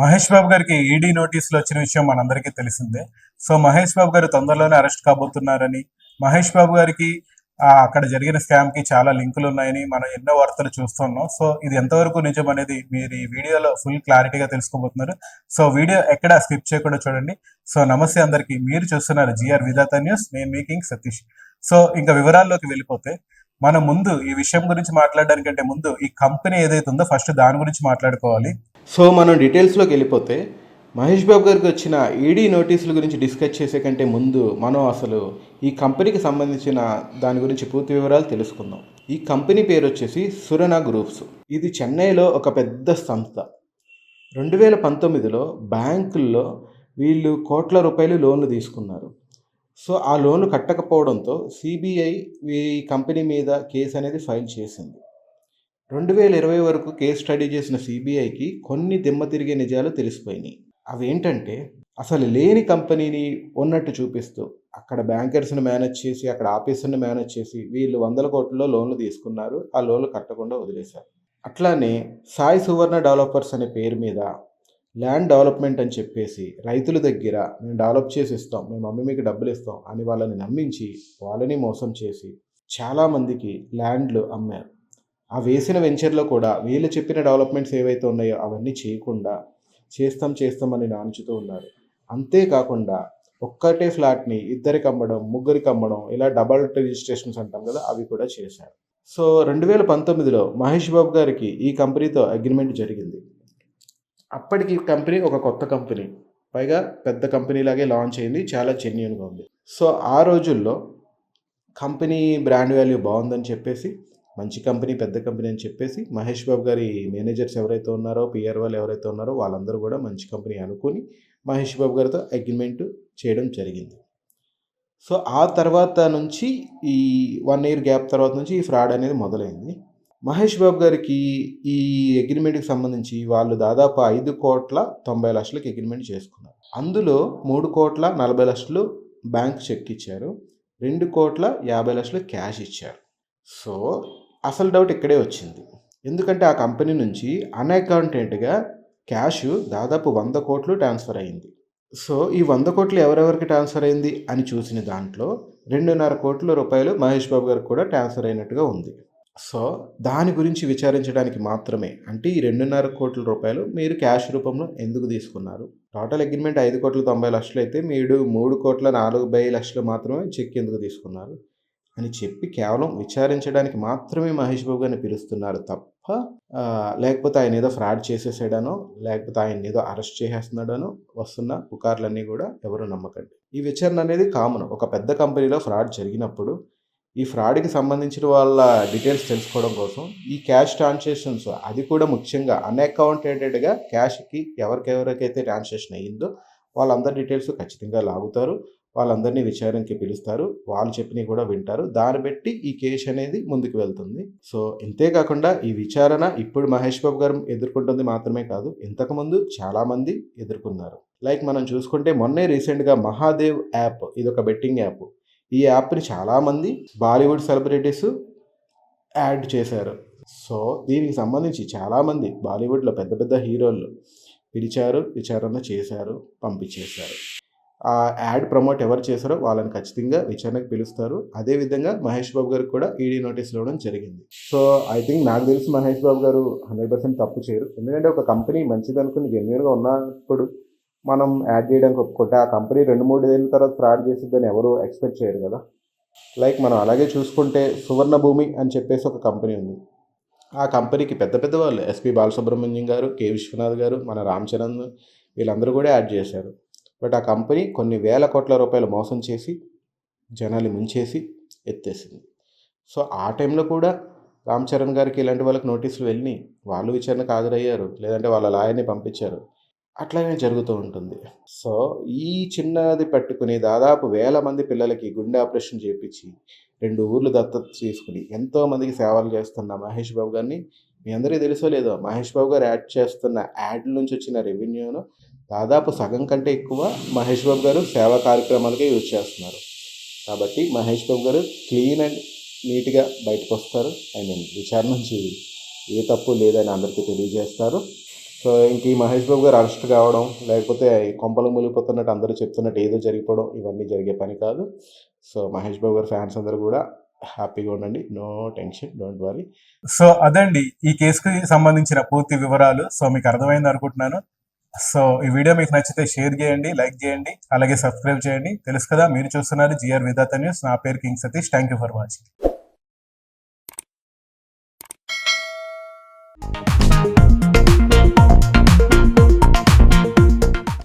మహేష్ బాబు గారికి ఈడీ నోటీసులు వచ్చిన విషయం మనందరికీ తెలిసిందే. సో మహేష్ బాబు గారు తొందరలోనే అరెస్ట్ కాబోతున్నారని మహేష్ బాబు గారికి అక్కడ జరిగిన స్కామ్కి చాలా లింకులు ఉన్నాయని మనం ఎన్నో వార్తలు చూస్తున్నాం. సో ఇది ఎంతవరకు నిజం అనేది మీరు ఈ వీడియోలో ఫుల్ క్లారిటీగా తెలుసుకోబోతున్నారు. సో వీడియో ఎక్కడ స్కిప్ చేయకుండా చూడండి. సో నమస్తే అందరికీ. మీరు చూస్తున్నారు జిఆర్ విధాత న్యూస్. నేను మేకింగ్ సతీష్. సో ఇంకా వివరాల్లోకి వెళ్ళిపోతే మనం ముందు ఈ విషయం గురించి మాట్లాడడానికంటే ముందు ఈ కంపెనీ ఏదైతే ఉందో ఫస్ట్ దాని గురించి మాట్లాడుకోవాలి. సో మనం డీటెయిల్స్లోకి వెళ్ళిపోతే మహేష్ బాబు గారికి వచ్చిన ఈడీ నోటీసుల గురించి డిస్కస్ చేసే కంటే ముందు మనం అసలు ఈ కంపెనీకి సంబంధించిన దాని గురించి పూర్తి వివరాలు తెలుసుకుందాం. ఈ కంపెనీ పేరు వచ్చేసి సురనా గ్రూప్స్ ఇది చెన్నైలో ఒక పెద్ద సంస్థ. రెండు వేల పంతొమ్మిదిలో బ్యాంకుల్లో వీళ్ళు కోట్ల రూపాయలు లోన్లు తీసుకున్నారు. సో ఆ లోన్లు కట్టకపోవడంతో సిబిఐ ఈ కంపెనీ మీద కేసు అనేది ఫైల్ చేసింది. రెండు వేల ఇరవై వరకు కేసు స్టడీ చేసిన సిబిఐకి కొన్ని దిమ్మ తిరిగే నిజాలు తెలిసిపోయినాయి. అవేంటంటే అసలు లేని కంపెనీని ఉన్నట్టు చూపిస్తూ అక్కడ బ్యాంకర్స్ని మేనేజ్ చేసి అక్కడ ఆఫీసర్ని మేనేజ్ చేసి వీళ్ళు వందల కోట్లలో లోన్లు తీసుకున్నారు ఆ లోన్లు కట్టకుండా వదిలేశారు. అట్లానే సాయి సువర్ణ డెవలపర్స్ అనే పేరు మీద ల్యాండ్ డెవలప్మెంట్ అని చెప్పేసి రైతుల దగ్గర మేము డెవలప్ చేసి ఇస్తాం మేము మమ్మీ మీకు డబ్బులు ఇస్తాం అని వాళ్ళని నమ్మించి వాళ్ళని మోసం చేసి చాలామందికి ల్యాండ్లు అమ్మారు. ఆ వేసిన వెంచర్లో కూడా వీళ్ళు చెప్పిన డెవలప్మెంట్స్ ఏవైతే ఉన్నాయో అవన్నీ చేయకుండా చేస్తాం చేస్తామని నాంచుతూ ఉన్నారు. అంతేకాకుండా ఒక్కటే ఫ్లాట్ని ఇద్దరికి అమ్మడం ముగ్గురికి అమ్మడం ఇలా డబల్ రిజిస్ట్రేషన్స్ అంటాం కదా అవి కూడా చేశారు. సో రెండు వేల పంతొమ్మిదిలో మహేష్ బాబు గారికి ఈ కంపెనీతో అగ్రిమెంట్ జరిగింది. అప్పటికి కంపెనీ ఒక కొత్త కంపెనీ. పైగా పెద్ద కంపెనీ లాగే లాంచ్ అయింది చాలా జెన్యున్గా ఉంది. సో ఆ రోజుల్లో కంపెనీ బ్రాండ్ వాల్యూ బాగుందని చెప్పేసి మంచి కంపెనీ పెద్ద కంపెనీ అని చెప్పేసి మహేష్ బాబు గారి మేనేజర్స్ ఎవరైతే ఉన్నారో పిఆర్ వాళ్ళు ఎవరైతే ఉన్నారో వాళ్ళందరూ కూడా మంచి కంపెనీ అనుకుని మహేష్ బాబు గారితో అగ్రిమెంట్ చేయడం జరిగింది. సో ఆ తర్వాత నుంచి ఈ వన్ ఇయర్ గ్యాప్ తర్వాత నుంచి ఈ ఫ్రాడ్ అనేది మొదలైంది. మహేష్ బాబు గారికి ఈ అగ్రిమెంట్కి సంబంధించి వాళ్ళు దాదాపు ఐదు కోట్ల తొంభై లక్షలకు అగ్రిమెంట్ చేసుకున్నారు. అందులో మూడు కోట్ల నలభై లక్షలు బ్యాంక్ చెక్ ఇచ్చారు. రెండు కోట్ల యాభై లక్షలు క్యాష్ ఇచ్చారు. సో అసలు డౌట్ ఇక్కడే వచ్చింది. ఎందుకంటే ఆ కంపెనీ నుంచి అన్అకౌంటెంట్గా క్యాష్ దాదాపు వంద కోట్లు ట్రాన్స్ఫర్ అయింది. సో ఈ వంద కోట్లు ఎవరెవరికి ట్రాన్స్ఫర్ అయింది అని చూసిన దాంట్లో రెండున్నర కోట్ల రూపాయలు మహేష్ బాబు గారికి కూడా ట్రాన్స్ఫర్ అయినట్టుగా ఉంది. సో దాని గురించి విచారించడానికి మాత్రమే అంటే ఈ రెండున్నర కోట్ల రూపాయలు మీరు క్యాష్ రూపంలో ఎందుకు తీసుకున్నారు? టోటల్ అగ్రిమెంట్ ఐదు కోట్ల తొంభై లక్షలు అయితే మీరు మూడు కోట్ల నలభై లక్షలు మాత్రమే చెక్ ఎందుకు తీసుకున్నారు? అని చెప్పి కేవలం విచారించడానికి మాత్రమే మహేష్ బాబు గారిని పిలుస్తున్నారు తప్ప లేకపోతే ఆయన ఏదో ఫ్రాడ్ చేసేసాడనో లేకపోతే ఆయన ఏదో అరెస్ట్ చేసేస్తున్నాడనో వస్తున్న పుకార్లన్నీ కూడా ఎవరు నమ్మకండి. ఈ విచారణ అనేది కామన్ ఒక పెద్ద కంపెనీలో ఫ్రాడ్ జరిగినప్పుడు ఈ ఫ్రాడ్కి సంబంధించిన వాళ్ళ డీటెయిల్స్ తెలుసుకోవడం కోసం ఈ క్యాష్ ట్రాన్సాక్షన్స్ అది కూడా ముఖ్యంగా అన్అకౌంటెడెడ్గా క్యాష్కి ఎవరికెవరికైతే ట్రాన్సాక్షన్ అయ్యిందో వాళ్ళందరి డీటెయిల్స్ ఖచ్చితంగా లాగుతారు. వాళ్ళందరినీ విచారణకి పిలుస్తారు. వాళ్ళు చెప్పినవి కూడా వింటారు. దాన్ని బట్టి ఈ కేసు అనేది ముందుకు వెళ్తుంది. సో ఇంతేకాకుండా ఈ విచారణ ఇప్పుడు మహేష్ బాబు గారు ఎదుర్కొంటుంది మాత్రమే కాదు. ఇంతకుముందు చాలామంది ఎదుర్కొన్నారు. లైక్ మనం చూసుకుంటే మొన్నే రీసెంట్గా మహాదేవ్ యాప్ ఇది ఒక బెట్టింగ్ యాప్. ఈ యాప్ని చాలామంది బాలీవుడ్ సెలబ్రిటీస్ యాడ్ చేశారు. సో దీనికి సంబంధించి చాలామంది బాలీవుడ్లో పెద్ద పెద్ద హీరోలు పిలిచారు విచారణ చేశారు పంపించేశారు. ఆ యాడ్ ప్రమోట్ ఎవరు చేశారో వాళ్ళని ఖచ్చితంగా విచారణకు పిలుస్తారు. అదేవిధంగా మహేష్ బాబు గారికి కూడా ఈడీ నోటీస్ ఇవ్వడం జరిగింది. సో ఐ థింక్ నాకు తెలిసి మహేష్ బాబు గారు హండ్రెడ్ పర్సెంట్ తప్పు చేయరు. ఎందుకంటే ఒక కంపెనీ మంచిది అనుకుని జెన్యున్గా ఉన్నప్పుడు మనం యాడ్ చేయడానికి ఒప్పుకుంటే ఆ కంపెనీ రెండు మూడు ఏళ్ళ తర్వాత ఫ్రాడ్ చేసిద్దని ఎవరు ఎక్స్పెక్ట్ చేయరు కదా. లైక్ మనం అలాగే చూసుకుంటే సువర్ణ భూమి అని చెప్పేసి ఒక కంపెనీ ఉంది. ఆ కంపెనీకి పెద్ద పెద్ద వాళ్ళు ఎస్పి బాలసుబ్రహ్మణ్యం గారు కె విశ్వనాథ్ గారు మన రామ్ చరణ్ వీళ్ళందరూ కూడా యాడ్ చేశారు. బట్ ఆ కంపెనీ కొన్ని వేల కోట్ల రూపాయలు మోసం చేసి జనాలు ముంచేసి ఎత్తేసింది. సో ఆ టైంలో కూడా రామ్ చరణ్ గారికి ఇలాంటి వాళ్ళకి నోటీసులు వెళ్ళి వాళ్ళు విచారణకు హాజరయ్యారు. లేదంటే వాళ్ళ లాయర్ని పంపించారు. అట్లాగే జరుగుతూ ఉంటుంది. సో ఈ చిన్నది పట్టుకుని దాదాపు వేల మంది పిల్లలకి గుండె ఆపరేషన్ చేయించి రెండు ఊర్లు దత్తత తీసుకుని ఎంతోమందికి సేవలు చేస్తున్న మహేష్ బాబు గారిని మీ అందరికీ తెలుసో లేదో మహేష్ బాబు గారు యాడ్ చేస్తున్న యాడ్ నుంచి వచ్చిన రెవెన్యూను దాదాపు సగం కంటే ఎక్కువ మహేష్ బాబు గారు సేవా కార్యక్రమాలకే యూజ్ చేస్తున్నారు. కాబట్టి మహేష్ బాబు గారు క్లీన్ అండ్ నీట్గా బయటకు వస్తారు. ఐ మీన్ విచారణ నుంచి ఏ తప్పు లేదని అందరికీ తెలియజేస్తారు. సో ఇంక ఈ మహేష్ బాబు గారు అరెస్ట్ కావడం లేకపోతే కొంపలు మూలిపోతున్నట్టు అందరూ చెప్తున్నట్టు ఏదో జరిగిపోవడం ఇవన్నీ జరిగే పని కాదు. సో మహేష్ బాబు గారు ఫ్యాన్స్ అందరూ కూడా హ్యాపీగా ఉండండి. No tension don't worry. So అదండి. ఈ కేసుకి సంబంధించిన పూర్తి వివరాలు. సో మీకు అర్థమైంది అనుకుంటున్నాను. సో ఈ వీడియో మీకు నచ్చితే షేర్ చేయండి లైక్ చేయండి అలాగే సబ్స్క్రైబ్ చేయండి. తెలుసు కదా మీరు చూస్తున్నారు జిఆర్ విధాత న్యూస్. నా పేరు king Satish. Thank you for watching